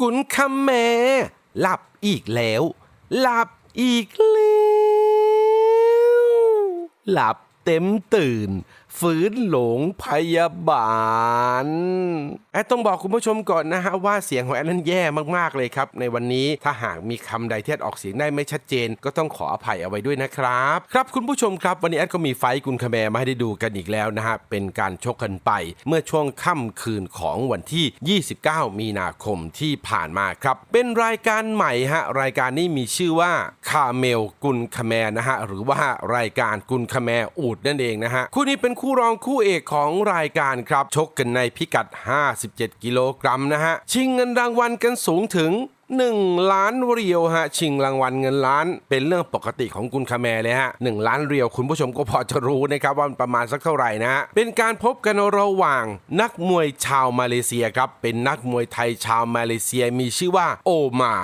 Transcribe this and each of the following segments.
กุนคำแม่หลับอีกแล้ว หลับอีกแล้ว หลับเต็มตื่นฟื้นหลงพยาบาลแอดต้องบอกคุณผู้ชมก่อนนะฮะว่าเสียงของแอดนั้นแย่มากๆเลยครับ ในวันนี้ถ้าหากมีคำใดที่แอดออกเสียงได้ไม่ชัดเจน ก็ต้องขออภัยเอาไว้ด้วยนะครับ ครับคุณผู้ชมครับวันนี้แอดก็มีไฟกุนคาแมมาให้ได้ดูกันอีกแล้วนะฮะเป็นการชกกันไป เมื่อช่วงค่ำคืนของวันที่ 29 มีนาคมที่ผ่านมาครับ เป็นรายการใหม่ฮะรายการนี้มีชื่อว่าคาเมลกุนคาแมนะฮะหรือว่ารายการกุนคาแมอูดนั่นเองนะฮะคู่นี้เป็นคู่รองคู่เอกของรายการครับ ชกกันในพิกัด 57 กิโลกรัมนะฮะ ชิงเงินรางวัลกันสูงถึง1 ล้านเรียวฮะ ชิงรางวัลเงินล้าน เป็นเรื่องปกติของกุนคาแมเลยฮะ1ล้านเรียวคุณผู้ชมก็พอจะรู้นะครับว่ามันประมาณสักเท่าไหร่นะฮะเป็นการพบกันระหว่างนักมวยชาวมาเลเซียครับเป็นนักมวยไทยชาวมาเลเซียมีชื่อว่าโอมา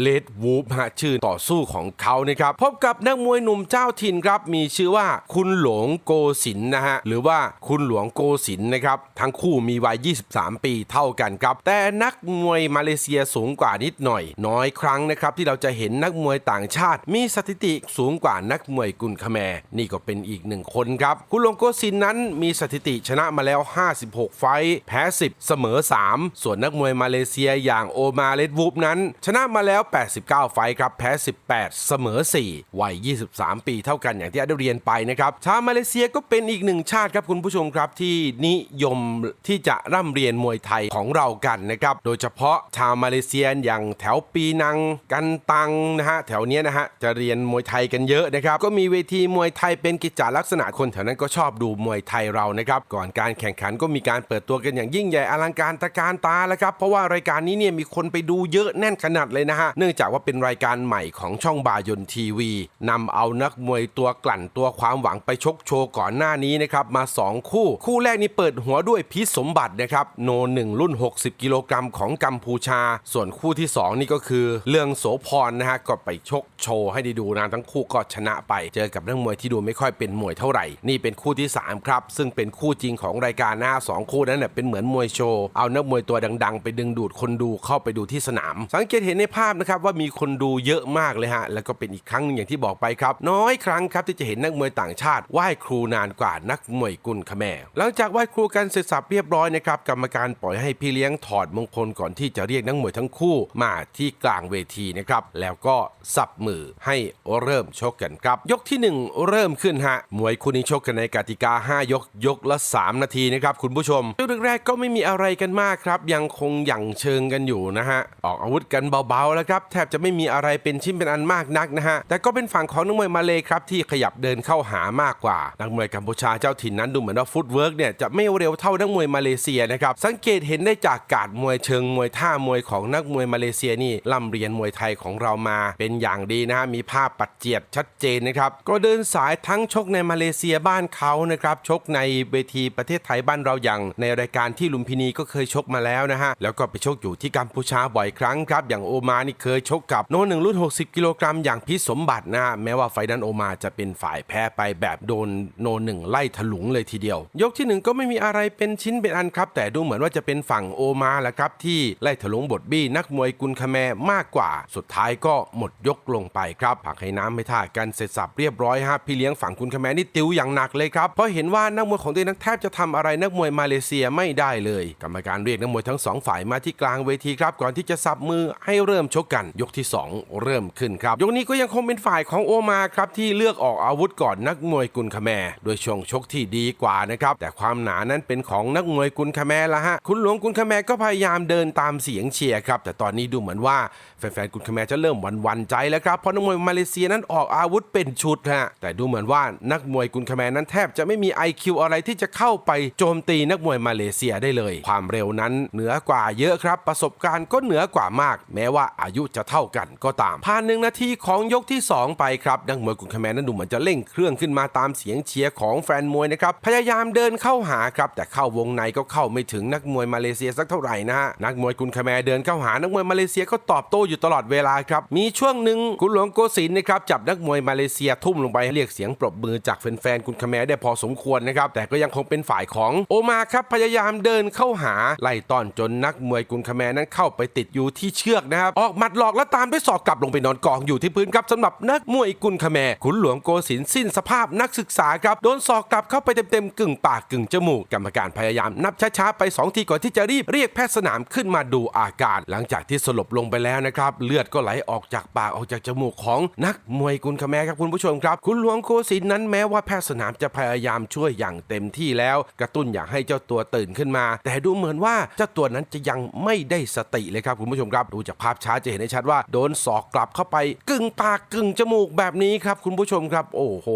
เลดวูฟฮะชื่อต่อสู้ของเขานะครับพบกับนักมวยหนุ่มเจ้าถิ่นครับ มีชื่อว่าคุณหลวงโกศินนะฮะ หรือว่าคุณหลวงโกศินนะครับ ทั้งคู่มีวัย 23 ปีเท่ากันครับ แต่นักมวยมาเลเซียสูงกว่านิดหน่อย น้อยครั้งนะครับที่เราจะเห็นนักมวยต่างชาติ มีสถิติสูงกว่านักมวยกุนคแมนี่ก็เป็นอีกหนึ่งคนครับ คุณหลวงโกศินนั้นมีสถิติชนะมาแล้ว 56 ไฟท์แพ้ 10 เสมอ 3 ส่วนนักมวยมาเลเซียอย่างโอมาเลดวูฟนั้น ชนะมาแล้ว89 ไฟครับแพ้ 18 เสมอ 4 วัย 23 ปีเท่ากันอย่างที่ได้เรียนไปนะครับชาวมาเลเซียก็เป็นอีกหนึ่งชาติครับคุณผู้ชมครับที่นิยมที่จะร่ำเรียนมวยไทยของเรากันนะครับโดยเฉพาะชาวมาเลเซียอย่างแถวปีนังกันตังนะฮะแถวเนี้ยนะฮะจะเรียนมวยไทยกันเยอะนะครับก็มีเวทีมวยไทยเป็นกิจจาลักษณะคนแถวนั้นก็ชอบดูมวยไทยเรานะครับก่อนการแข่งขันก็มีการเปิดตัวกันอย่างยิ่งใหญ่อลังการตะการตาแล้วครับเพราะว่ารายการนี้เนี่ยมีคนไปดูเยอะแน่นขนาดเลยนะฮะเนื่องจากว่าเป็นรายการใหม่ของช่องบายนทีวีนำเอานักมวยตัวกลั่นตัวความหวังไปชกโชว์ก่อนหน้านี้นะครับมา 2 คู่ คู่แรกนี่เปิดหัวด้วยพิษสมบัตินะครับโนหนึ่งรุ่น 60 กิโลกรัมของกัมพูชา ส่วนคู่ที่ 2 นี่ก็คือเรื่องโสพรนะฮะก็ไปชกโชว์ให้ได้ดูนะทั้งคู่ก็ชนะไป เจอกับนักมวยที่ดูไม่ค่อยเป็นมวยเท่าไหร่ นี่เป็นคู่ที่ 3 ครับ ซึ่งเป็นคู่จริงของรายการหน้า 2 คู่นั้นเน่ยเป็นเหมือนมวยโชว์เอานักมวยตัวดัง ๆ ไปดึงดูดคนดูเข้าไปดูที่สนาม สังเกตเห็นในภาพนะครับว่ามีคนดูเยอะมากเลยฮะแล้วก็เป็นอีกครั้งหนึงอย่างที่บอกไปครับ น้อยครั้งครับที่จะเห็นนักมวยต่างชาติไหว้ครูนานกว่านักมวยกุนคแมร์หลังจากไหว้ครูกันเสร็จสับเรียบร้อยนะครับกรรมการปล่อยให้พี่เลี้ยงถอดมงคลก่อนที่จะเรียกนักมวยทั้งคู่มาที่กลางเวทีนะครับแล้วก็สับมือให้เริ่มชกกันครับ ยกที่หนึ่งเริ่มขึ้นฮะมวยคู่นี้ชกกันในกติกา 5 ยกยกละ 3 นาทีนะครับคุณผู้ชมยกแรกก็ไม่มีอะไรกันมากครับ ยังคงหยั่งเชิงกันอยู่นะฮะออกอาวุธกันเบาๆแล้วครับแทบจะไม่มีอะไรเป็นชิ้นเป็นอันมากนักนะฮะแต่ก็เป็นฝั่งของนักมวยมาเลยครับที่ขยับเดินเข้าหามากกว่านักมวยกัมพูชาเจ้าถิ่นนั้นดูเหมือนว่าฟุตเวิร์กเนี่ยจะไม่เร็วเท่านักมวยมาเลเซียนะครับสังเกตเห็นได้จากการมวยเชิงมวยท่ามวยของนักมวยมาเลเซียนี่ล่ำเรียนมวยไทยของเรามาเป็นอย่างดีนะฮะมีภาพปัดเจียดชัดเจนนะครับก็เดินสายทั้งชกในมาเลเซียบ้านเขานะครับชกในเวทีประเทศไทยบ้านเราอย่าง ในรายการที่ลุมพินีก็เคยชกมาแล้วนะฮะแล้วก็ไปชกอยู่ที่กัมพูชาบ่อยครั้งครับอย่างโอมานี่เคยชกกับโนหนึ่งรุ่น 60 กิโลกรัมอย่างพิสมบัตินะแม้ว่าไฟนั้นโอมาจะเป็นฝ่ายแพ้ไปแบบโดนโนหนึ่งไล่ถลุงเลยทีเดียว ยกที่หนึ่งก็ไม่มีอะไรเป็นชิ้นเป็นอันครับ แต่ดูเหมือนว่าจะเป็นฝั่งโอมาแหละครับ ที่ไล่ถลุงบทบี้นักมวยกุนคาแมมากกว่า สุดท้ายก็หมดยกลงไปครับผักให้น้ำไม่ท่ากันเสร็จสับเรียบร้อยฮะพี่เลี้ยงฝั่งกุนคาแมนี่ติวอย่างหนักเลยครับเพราะเห็นว่านักมวยของตัวเองนั้นแทบจะทำอะไรนักมวยมาเลเซียไม่ได้เลย กรรมการเรียกนักมวยทั้งสองฝ่ายมาที่กลางเวทีครับก่อนที่จะสับมือให้เริ่มชกกันยกที่สองเริ่มขึ้นครับ ยกนี้ก็ยังคงเป็นฝ่ายของโอมาครับที่เลือกออกอาวุธก่อนนักมวยกุนคาแมโดยช่วงชกที่ดีกว่านะครับแต่ความหนานั้นเป็นของนักมวยกุนคาแมละฮะคุณหลวงกุนคาแมก็พยายามเดินตามเสียงเชียร์ครับแต่ตอนนี้ดูเหมือนว่าแฟนๆกุนคาแมจะเริ่มหวั่นหวันใจแล้วครับเพราะนักมวยมาเลเซียนั้นออกอาวุธเป็นชุดฮะแต่ดูเหมือนว่านักมวยกุนคาแมนั้นแทบจะไม่มี IQ อะไรที่จะเข้าไปโจมตีนักมวยมาเลเซียได้เลย ความเร็วนั้นเหนือกว่าเยอะครับ ประสบการณ์ก็เหนือกว่ามาก แม้ว่าอายุจะเท่ากันก็ตาม ผ่านหนึ่งนาทีของยกที่ 2 ไปครับ นักมวยกุนคแมนนั้นดูเหมือนจะเร่งเครื่องขึ้นมาตามเสียงเชียร์ของแฟนมวยนะครับ พยายามเดินเข้าหาครับ แต่เข้าวงในก็เข้าไม่ถึงนักมวยมาเลเซียสักเท่าไหร่นะฮะ นักมวยกุนคแมเดินเข้าหานักมวยมาเลเซียก็ตอบโต้อยู่ตลอดเวลาครับ มีช่วงหนึ่งกุนหลวงโกสินนะครับจับนักมวยมาเลเซียทุ่มลงไปเรียกเสียงปรบมือจากแฟนๆกุนคแมได้พอสมควรนะครับ แต่ก็ยังคงเป็นฝ่ายของโอมาครับพยายามเดินเข้าหาไล่ต้อนจนนักมวยกุนคแมนั้นเข้าไปติดอยู่ที่เชือกนะครับออกมัดหลอกแล้วตามด้วยศอกกลับลงไปนอนกองอยู่ที่พื้นครับสำหรับนักมวยกุนคแมขุนหลวงโกสินสิ้นสภาพนักศึกษาครับโดนศอกกลับเข้าไปเต็มๆกึ่งปากกึ่งจมูกกรรมการพยายามนับช้าๆไปสองทีก่อนที่จะรีบเรียกแพทย์สนามขึ้นมาดูอาการ หลังจากที่สลบลงไปแล้วนะครับเลือดก็ไหลออกจากปากออกจากจมูกของนักมวยกุนคแมครับคุณผู้ชมครับ คุณหลวงโกสินนั้นแม้ว่าแพทย์สนามจะพยายามช่วยอย่างเต็มที่แล้ว กระตุ้นอยากให้เจ้าตัวตื่นขึ้นมา แต่ดูเหมือนว่าเจ้าตัวนั้นจะยังไม่ได้สติเลยครับคุณผู้ชมครับดูจากภาพช้าจะห็นได้ชัดว่าโดนศอกกลับเข้าไป กึ่งปากกึ่งจมูกแบบนี้ครับคุณผู้ชมครับ โอ้โห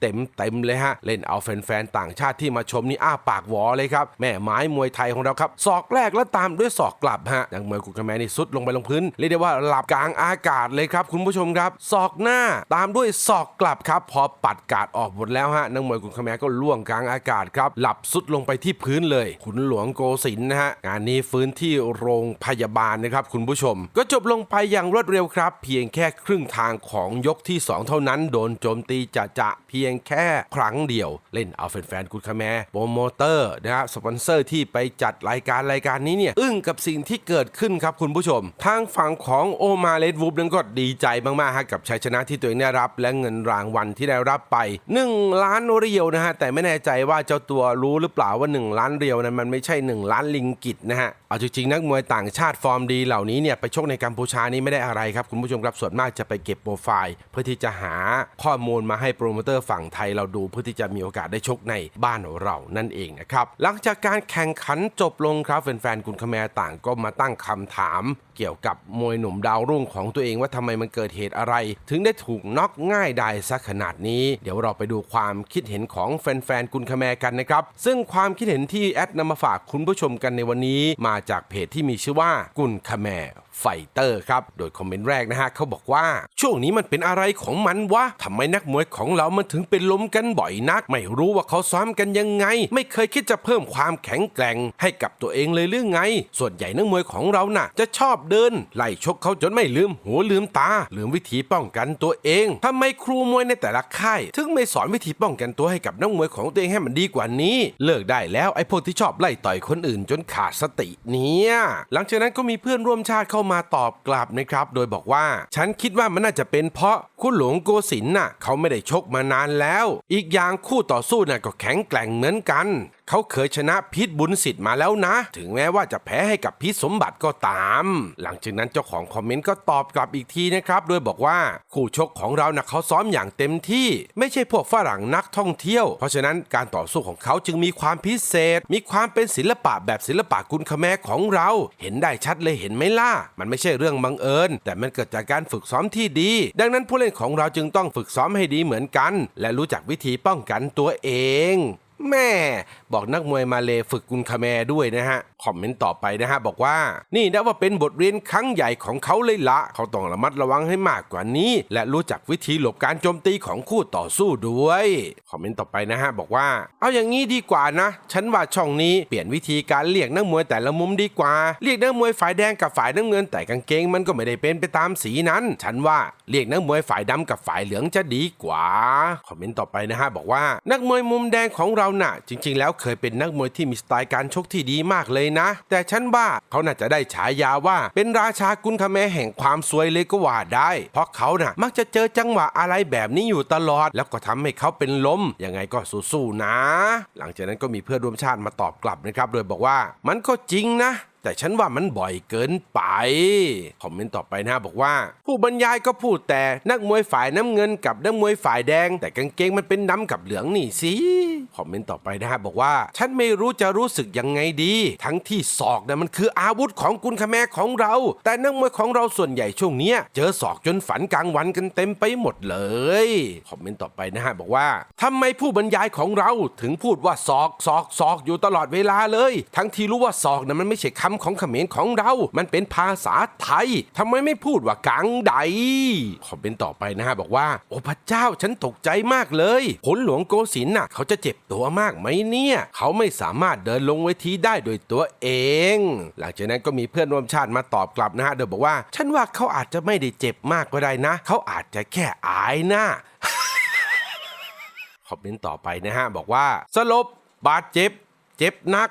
เต็มเต็มเลยฮะ เล่นเอาแฟนๆต่างชาติที่มาชมนี่อ้าปากหวอเลยครับ แม่ไม้มวยไทยของเราครับศอกแรกแล้วตามด้วยศอกกลับฮะนักมวยกุกแมนนี่สุดลงไปลงพื้นเรียกได้ว่าหลับกลางอากาศเลยครับคุณผู้ชมครับศอกหน้าตามด้วยศอกกลับครับ พอปัดกาดออกหมดแล้วฮะนักมวยกุกแมนก็ล่วงกลางอากาศครับหลับสุดลงไปที่พื้นเลย ขุนหลวงโกสินนะฮะงานนี้ฟื้นที่โรงพยาบาลนะครับคุณผู้ชม ก็จบลลงไปอย่างรวดเร็วครับ เพียงแค่ครึ่งทางของยกที่ 2 เท่านั้น โดนโจมตีจะจะเพียงแค่ครั้งเดียว เล่นเอาแฟนๆกุดคาแมโปรโมเตอร์นะฮะสปอนเซอร์ที่ไปจัดรายการรายการนี้เนี่ย อึ้งกับสิ่งที่เกิดขึ้นครับคุณผู้ชม ทางฝั่งของโอมาเลดวูฟนั้นก็ดีใจมากๆฮะกับชัยชนะที่ตัวเองได้รับ และเงินรางวัลที่ได้รับไป 1 ล้านเรียวนะฮะแต่ไม่แน่ใจว่าเจ้าตัวรู้หรือเปล่าว่า 1 ล้านเรียวนั้นมันไม่ใช่ 1 ล้านลิงกิตนะฮะเอาจริงๆนักมวยต่างชาติฟอร์มดีเหล่านี้เนี่ยไปชกในกัมพูชานี่ไม่ได้อะไรครับคุณผู้ชมครับส่วนมากจะไปเก็บโปรไฟล์เพื่อที่จะหาข้อมูลมาให้โปรโมเตอร์ฝั่งไทยเราดู เพื่อที่จะมีโอกาสได้ชกในบ้านเรานั่นเองนะครับหลังจากการแข่งขันจบลงครับแฟนๆกุนคแมต่างก็มาตั้งคำถาม เกี่ยวกับมวยหนุ่มดาวรุ่งของตัวเองว่าทำไมมันเกิดเหตุอะไร ถึงได้ถูกน็อกง่ายดายสักขนาดนี้ เดี๋ยวเราไปดูความคิดเห็นของแฟนๆกุนคแมกันนะครับซึ่งความคิดเห็นที่แอดนำมาฝากคุณผู้ชมกันในวันนี้ มาจากเพจที่มีชื่อว่ากุนคแม ไฟเตอร์ครับ โดยคอมเมนต์แรกนะฮะเขาบอกว่า ช่วงนี้มันเป็นอะไรของมันวะทำไมนักมวยของเรามันถึงเป็นล้มกันบ่อยนัก ไม่รู้ว่าเขาซ้อมกันยังไง ไม่เคยคิดจะเพิ่มความแข็งแกร่ง ให้กับตัวเองเลยหรือไง ส่วนใหญ่นักมวยของเราน่ะ จะชอบเดิน ไล่ชกเขาจนไม่ลืมหัวลืมตา ลืมวิธีป้องกันตัวเองทำไมครูมวยในแต่ละค่าย ถึงไม่สอนวิธีป้องกันตัวให้กับนักมวยของตัวเองให้มันดีกว่านี้ เลิกได้แล้วไอ้พวกที่ชอบไล่ต่อยคนอื่นจนขาดสติเนี่ยหลังจากนั้นก็มีเพื่อนร่วมชาติเข้ามาตอบกลับนะครับ โดยบอกว่า ฉันคิดว่ามันน่าจะเป็นเพราะคุณหลวงโกสินน่ะเขาไม่ได้ชกมานานแล้ว อีกอย่างคู่ต่อสู้น่ะก็แข็งแกร่งเหมือนกัน เขาเคยชนะพิษบุญสิทธิ์มาแล้วนะ ถึงแม้ว่าจะแพ้ให้กับพิษสมบัติก็ตาม หลังจากนั้นเจ้าของคอมเมนต์ก็ตอบกลับอีกทีนะครับโดยบอกว่าคู่ชกของเรานะ่ะเขาซ้อมอย่างเต็มที่ ไม่ใช่พวกฝรั่งนักท่องเที่ยว เพราะฉะนั้นการต่อสู้ของเขาจึงมีความพิเศษ มีความเป็นศิลปะแบบศิลปะกุนคแมของเรา เห็นได้ชัดเลยเห็นไหมล่ะมันไม่ใช่เรื่องบังเอิญ แต่มันเกิดจากการฝึกซ้อมที่ดี ดังนั้นผู้เล่นของเราจึงต้องฝึกซ้อมให้ดีเหมือนกัน และรู้จักวิธีป้องกันตัวเอง แม่บอกนักมวยมาเลฝึกกุนคาแมด้วยนะฮะ คอมเมนต์ต่อไปนะฮะ บอกว่า นี่นะว่าเป็นบทเรียนครั้งใหญ่ของเขาเลยละ เขาต้องระมัดระวังให้มากกว่านี้ และรู้จักวิธีหลบการโจมตีของคู่ต่อสู้ด้วย คอมเมนต์ต่อไปนะฮะ บอกว่า เอาอย่างนี้ดีกว่านะ ฉันว่าช่องนี้เปลี่ยนวิธีการเรียกนักมวยแต่ละมุมดีกว่า เรียกนักมวยฝ่ายแดงกับฝ่ายน้ำเงินแต่กางเกงมันก็ไม่ได้เป็นไปตามสีนั้น ฉันว่าเรียกนักมวยฝ่ายดำกับฝ่ายเหลืองจะดีกว่า คอมเมนต์ต่อไปนะฮะบอกว่า นักมวยมุมแดงของเราน่ะ จริง ๆ แล้วเคยเป็นนักมวยที่มีสไตล์การชกที่ดีมากเลยนะ แต่ฉันว่าเขาน่าจะได้ฉายาว่า เป็นราชากุนคาแมแห่งความสวยเลยก็ว่าได้ เพราะเขาน่ะมักจะเจอจังหวะอะไรแบบนี้อยู่ตลอด แล้วก็ทำให้เขาเป็นลมยังไงก็สู้ๆนะ หลังจากนั้นก็มีเพื่อนร่วมชาติมาตอบกลับนะครับ โดยบอกว่ามันก็จริงนะแต่ฉันว่ามันบ่อยเกินไป คอมเมนต์ต่อไปนะบอกว่า ผู้บรรยายก็พูดแต่นักมวยฝ่ายน้ำเงินกับนักมวยฝ่ายแดง แต่กางเกงมันเป็นดำกับเหลืองนี่สิ คอมเมนต์ต่อไปนะฮะบอกว่า ฉันไม่รู้จะรู้สึกยังไงดี ทั้งที่ศอกนะมันคืออาวุธของกุนคแมของเรา แต่นักมวยของเราส่วนใหญ่ช่วงเนี้ย เจอศอกจนฝันกลางวันกันเต็มไปหมดเลยคอมเมนต์ต่อไปนะฮะบอกว่าทำไมผู้บรรยายของเราถึงพูดว่าศอกศอกศอกอยู่ตลอดเวลาเลย ทั้งที่รู้ว่าศอกนะมันไม่ใช่คำำของเขมรของเรา มันเป็นภาษาไทยทำไมไม่พูดว่ากังใดคอมเมนต์ต่อไปนะฮะบอกว่า โอ้พระเจ้าฉันตกใจมากเลยผลหลวงโกศินน่ะเขาจะเจ็บตัวมากไหมเนี่ย เขาไม่สามารถเดินลงเวทีได้โดยตัวเอง หลังจากนั้นก็มีเพื่อนร่วมชาติมาตอบกลับนะฮะโดยบอกว่า ฉันว่าเขาอาจจะไม่ได้เจ็บมากก็ได้นะ เขาอาจจะแค่อายหน้าคอมเมนต์ต่อไปนะฮะบอกว่าสลบบาดเจ็บ เจ็บนัก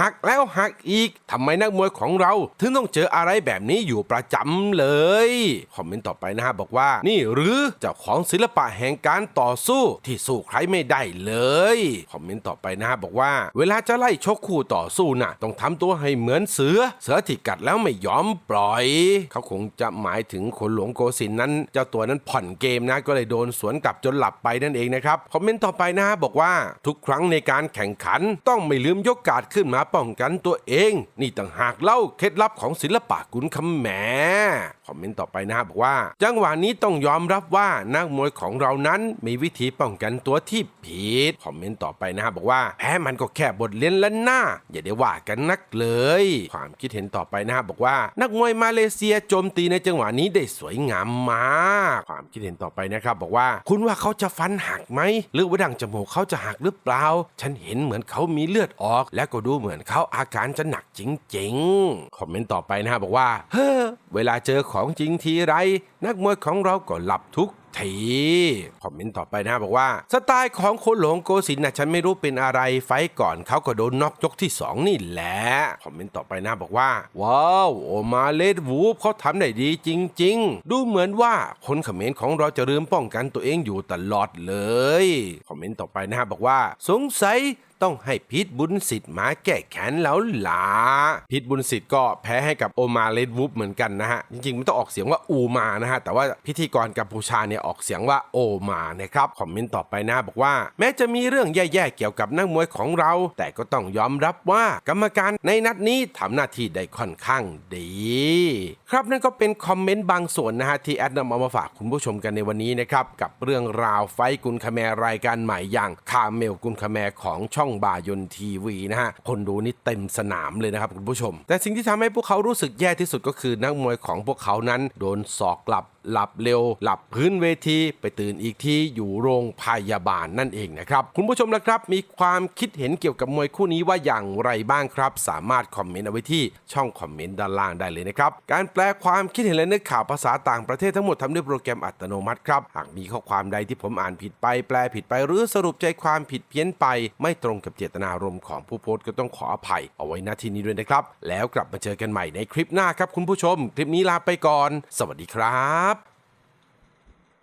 หักแล้วหักอีกทำไมนักมวยของเรา ถึงต้องเจออะไรแบบนี้อยู่ประจำเลย คอมเมนต์ต่อไปนะฮะบอกว่า นี่หรือเจ้าของศิลปะแห่งการต่อสู้ที่สู้ใครไม่ได้เลยคอมเมนต์ต่อไปนะฮะบอกว่า เวลาจะไล่ชกคู่ต่อสู้น่ะ ต้องทำตัวให้เหมือนเสือ เสือที่กัดแล้วไม่ยอมปล่อย เขาคงจะหมายถึงขนหลวงโกสินนั้น เจ้าตัวนั้นผ่อนเกมนะก็เลยโดนสวนกลับจนหลับไปนั่นเองนะครับคอมเมนต์ต่อไปนะฮะบอกว่า ทุกครั้งในการแข่งขันต้องไม่ลืมยกการดขึ้นมาป้องกันตัวเอง นี่ต่างหากเล่าเคล็ดลับของศิลปะกุนคำแหมคอมเมนต์ต่อไปนะฮะบอกว่า จังหวะนี้ต้องยอมรับว่านักมวยของเรานั้นมีวิธีป้องกันตัวที่ผิดคอมเมนต์ต่อไปนะฮะบอกว่าแพ้มันก็แค่บทเรียนละหน้า อย่าได้ว่ากันนักเลย ความคิดเห็นต่อไปนะฮะบอกว่า นักมวยมาเลเซียโจมตีในจังหวะนี้ได้สวยงามมากความคิดเห็นต่อไปนะครับ บอกว่า คุณว่าเขาจะฟันหักไหมหรือว่าดังจมูกเขาจะหักหรือเปล่า ฉันเห็นเหมือนเขามีเลือดออก และก็ดูเหมือนเขาอาการจะหนักจริงๆ คอมเมนต์ต่อไปนะฮะบอกว่า เฮ้อ เวลาเจอของจริงทีไร นักมวยของเราก็หลับทุกทีคอมเมนต์ต่อไปนะบอกว่า สไตล์ของโคหลงโกสินนะฉันไม่รู้เป็นอะไรไฟก่อนเขาก็โดนน็อกยกที่ 2 นี่แหละคอมเมนต์ต่อไปนะบอกว่า ว้าวโอมาเลดวูฟเขาทำได้ดีจริง ๆ ดูเหมือนว่าคนเขมรของเราจะลืมป้องกันตัวเองอยู่ตลอดเลยคอมเมนต์ต่อไปนะบอกว่า สงสัย ต้องให้พีทบุญสิทธิ์มาแก้แค้นแล้วล่ะพีทบุญสิทธิ์ก็แพ้ให้กับโอมาเลดวูฟเหมือนกันนะฮะ จริงๆ ไมันต้องออกเสียงว่าอูมานะฮะ แต่ว่าพิธีกรกัมพูชาเนี่ยออกเสียงว่าโอมานะครับ คอมเมนต์ต่อไปนะบอกว่า แม้จะมีเรื่องแย่ๆเกี่ยวกับนักมวยของเรา แต่ก็ต้องยอมรับว่ากรรมการในนัดนี้ทำหน้าที่ได้ค่อนข้างดี ครับนั่นก็เป็นคอมเมนต์บางส่วนนะฮะที่แอดนำเอามาฝากคุณผู้ชมกันในวันนี้นะครับกับเรื่องราวไฟกุนคาแมรายการใหม่อย่างคาเมลกุนคาแมของช่องบายนทีวีนะฮะ คนดูนี่เต็มสนามเลยนะครับคุณผู้ชม แต่สิ่งที่ทำให้พวกเขารู้สึกแย่ที่สุดก็คือนักมวยของพวกเขานั้นโดนสอกกลับ หลับเร็ว หลับพื้นเวทีไปตื่นอีกที่อยู่โรงพยาบาลนั่นเองนะครับ คุณผู้ชมละครับ มีความคิดเห็นเกี่ยวกับมวยคู่นี้ว่าอย่างไรบ้างครับ สามารถคอมเมนต์เอาไว้ที่ช่องคอมเมนต์ด้านล่างได้เลยนะครับ การแปลความคิดเห็นและเนื้อข่าวภาษาต่างประเทศทั้งหมดทำด้วยโปรแกรมอัตโนมัติครับหากมีข้อความใดที่ผมอ่านผิดไป แปลผิดไปหรือสรุปใจความผิดเพี้ยนไป ไม่ตรงกับเจตนารมณ์ของผู้โพสต์ก็ต้องขออภัย เอาไว้ณที่นี้ด้วยนะครับ แล้วกลับมาเจอกันใหม่ในคลิปหน้าครับคุณผู้ชม คลิปนี้ลาไปก่อน สวัสดีครับ